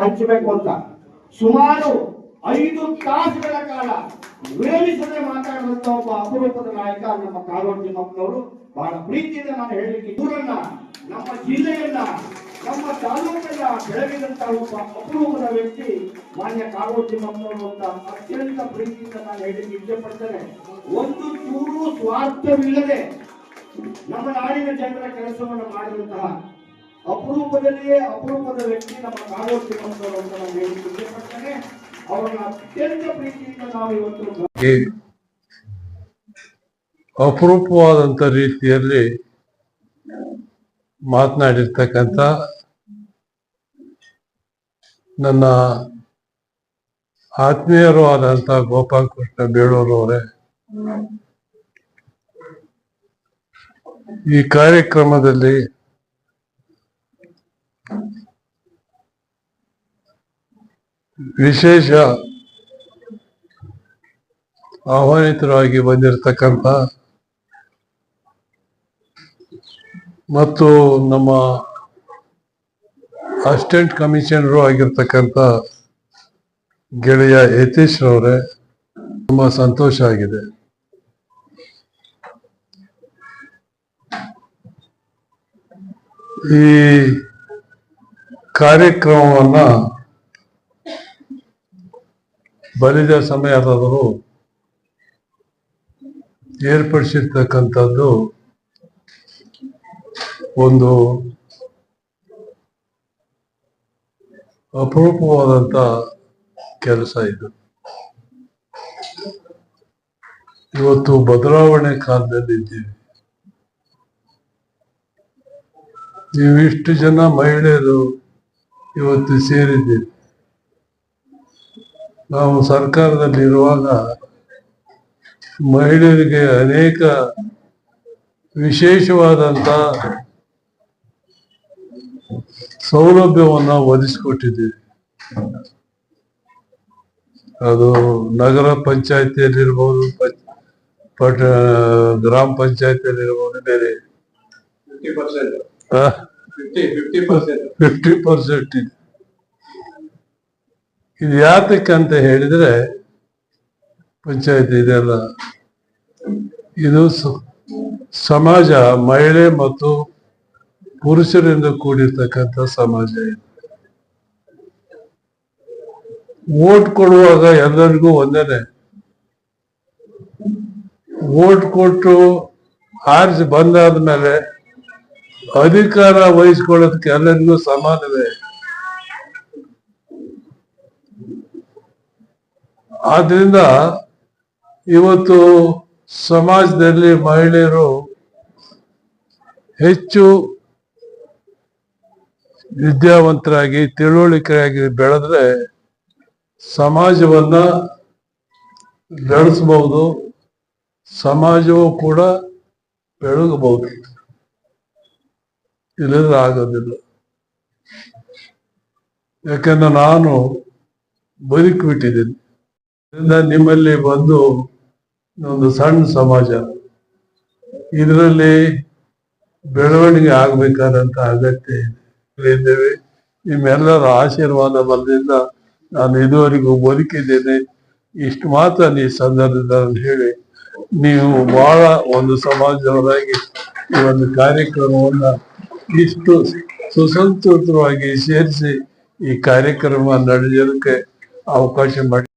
ಹಂಚಬೇಕು ಅಂತ. ಸುಮಾರು ಐದು ತಾಸುಗಳ ಕಾಲ ವಿರಮಿಸದೆ ಮಾತಾಡುವಂತ ಒಬ್ಬ ಅಪರೂಪದ ನಾಯಕ ನಮ್ಮ ಕಾಗೋಡು ತಿಮ್ಮಪ್ಪನವರು. ಬಹಳ ಪ್ರೀತಿಯಿಂದ ನಾನು ಹೇಳಲಿಕ್ಕೆ ಊರನ್ನ, ನಮ್ಮ ಜಿಲ್ಲೆಯನ್ನ, ನಮ್ಮ ತಾಲೂಕನ್ನ ಬೆಳಗಿದಂತಹ ಒಬ್ಬ ಅಪರೂಪದ ವ್ಯಕ್ತಿ ಮಾನ್ಯ ಕಾಗೋಡು ತಿಮ್ಮಪ್ಪನವರು ಅಂತ ಅತ್ಯಂತ ಪ್ರೀತಿಯಿಂದ ನಾನು ಹೇಳಲಿಕ್ಕೆ ಇಷ್ಟಪಡ್ತೇನೆ. ಒಂದು ಚೂರು ಸ್ವಾರ್ಥವಿಲ್ಲದೆ ನಮ್ಮ ನಾಡಿನ ಜನರ ಕೆಲಸವನ್ನು ಮಾಡಿದಂತಹ ಅಪರೂಪದಲ್ಲಿಯೇ ಅಪರೂಪದ ವ್ಯಕ್ತಿ ನಮ್ಮ ಕಾಗೋಡು ತಿಮ್ಮಪ್ಪನವರು ಅಂತ ನಾನು ಅವರನ್ನ ಅತ್ಯಂತ ಪ್ರೀತಿಯಿಂದ ನಾವು ಇವತ್ತು ಅಪರೂಪವಾದಂತ ರೀತಿಯಲ್ಲಿ ಮಾತನಾಡಿರ್ತಕ್ಕಂಥ ನನ್ನ ಆತ್ಮೀಯರು ಆದಂಥ ಗೋಪಾಲ್ ಕೃಷ್ಣ ಬೇಳೂರು ಅವರೇ, ಈ ಕಾರ್ಯಕ್ರಮದಲ್ಲಿ ವಿಶೇಷ ಆಹ್ವಾನಿತರಾಗಿ ಬಂದಿರತಕ್ಕಂಥ ಮತ್ತು ನಮ್ಮ ಅಸಿಸ್ಟೆಂಟ್ ಕಮಿಷನರು ಆಗಿರ್ತಕ್ಕಂಥ ಗೆಳೆಯ ಯತೀಶ್ ರವರೇ, ತುಂಬ ಸಂತೋಷ ಆಗಿದೆ. ಈ ಕಾರ್ಯಕ್ರಮವನ್ನ ಬಲಿದ ಸಮಯದವರು ಏರ್ಪಡಿಸಿರ್ತಕ್ಕಂಥದ್ದು ಒಂದು ಅಪರೂಪವಾದಂಥ ಕೆಲಸ ಇದು. ಇವತ್ತು ಬದಲಾವಣೆ ಕಾಲದಲ್ಲಿ ಇದ್ದೀವಿ. ನೀವು ಇಷ್ಟು ಜನ ಮಹಿಳೆಯರು ಇವತ್ತು ಸೇರಿದ್ದೀರಿ. ನಾವು ಸರ್ಕಾರದಲ್ಲಿರುವಾಗ ಮಹಿಳೆಯರಿಗೆ ಅನೇಕ ವಿಶೇಷವಾದಂತ ಸೌಲಭ್ಯವನ್ನು ಒದಗಿಸಿಕೊಟ್ಟಿದ್ದೀವಿ. ಅದು ನಗರ ಪಂಚಾಯತಿಯಲ್ಲಿರ್ಬೋದು ಪಂಚ- ಪಟ ಗ್ರಾಮ ಪಂಚಾಯತಿಯಲ್ಲಿರ್ಬೋದು ಬೇರೆ. Fifty percent. ಇದೆ. ಇದು ಯಾತಕ್ಕಂತ ಹೇಳಿದ್ರೆ ಪಂಚಾಯತ್ ಇದೆಲ್ಲ. ಇದು ಸಮಾಜ, ಮಹಿಳೆ ಮತ್ತು ಪುರುಷರಿಂದ ಕೂಡಿರ್ತಕ್ಕಂಥ ಸಮಾಜ ಇದೆ. ವೋಟ್ ಕೊಡುವಾಗ ಎಲ್ಲರಿಗೂ ಒಂದೇನೆ. ವೋಟ್ ಕೊಟ್ಟು ಆರಿಸಿ ಬಂದಾದ್ಮೇಲೆ ಅಧಿಕಾರ ವಹಿಸ್ಕೊಳ್ಳೋದಕ್ಕೆ ಎಲ್ಲರಿಗೂ ಸಮಾನವೇ. ಆದ್ರಿಂದ ಇವತ್ತು ಸಮಾಜದಲ್ಲಿ ಮಹಿಳೆಯರು ಹೆಚ್ಚು ವಿದ್ಯಾವಂತರಾಗಿ, ತಿಳುವಳಿಕೆಯಾಗಿ ಬೆಳೆದ್ರೆ ಸಮಾಜವನ್ನ ಬೆಳೆಸಬಹುದು ಸಮಾಜವು ಕೂಡ ಬೆಳಗಬಹುದು. ಇಲ್ಲದ್ರೆ ಆಗೋದಿಲ್ಲ. ಯಾಕಂದ್ರೆ ನಾನು ಬದುಕಿಬಿಟ್ಟಿದ್ದೀನಿ. ನಿಮ್ಮಲ್ಲಿ ಬಂದು ಒಂದು ಸಣ್ಣ ಸಮಾಜ. ಇದರಲ್ಲಿ ಬೆಳವಣಿಗೆ ಆಗ್ಬೇಕಾದಂತ ಅಗತ್ಯ ಇದೆ. ನಿಮ್ಮೆಲ್ಲರ ಆಶೀರ್ವಾದ ಬಲದಿಂದ ನಾನು ಇದುವರೆಗೂ ಬದುಕಿದ್ದೇನೆ. ಇಷ್ಟು ಮಾತ್ರ ಈ ಸಂದರ್ಭದಲ್ಲಿ ಹೇಳಿ, ನೀವು ಬಹಳ ಒಂದು ಸಮಾಜದವರಾಗಿ ಈ ಒಂದು ಕಾರ್ಯಕ್ರಮವನ್ನ ಇಷ್ಟು ಸುಸಂಸ್ಕೃತವಾಗಿ ಸೇರಿಸಿ ಈ ಕಾರ್ಯಕ್ರಮ ನಡೆಯೋದಕ್ಕೆ ಅವಕಾಶ ಮಾಡಿ